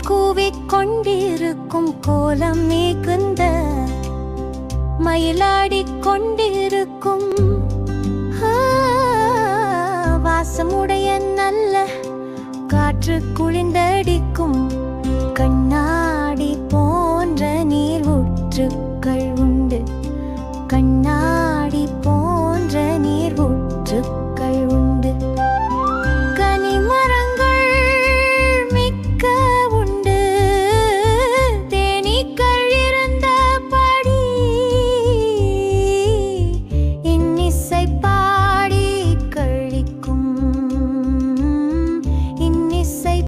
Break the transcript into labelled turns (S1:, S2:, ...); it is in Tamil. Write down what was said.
S1: மலையில் கூவிக் கொண்டிருக்கும் கோலம் மிகுந்த மயிலாடிக் கொண்டிருக்கும் வாசமுடைய நல்ல காற்று குளிந்தடிக்கும் கண்ணாடி போன்ற நீர் ஊற்றுக்கள் உண்டு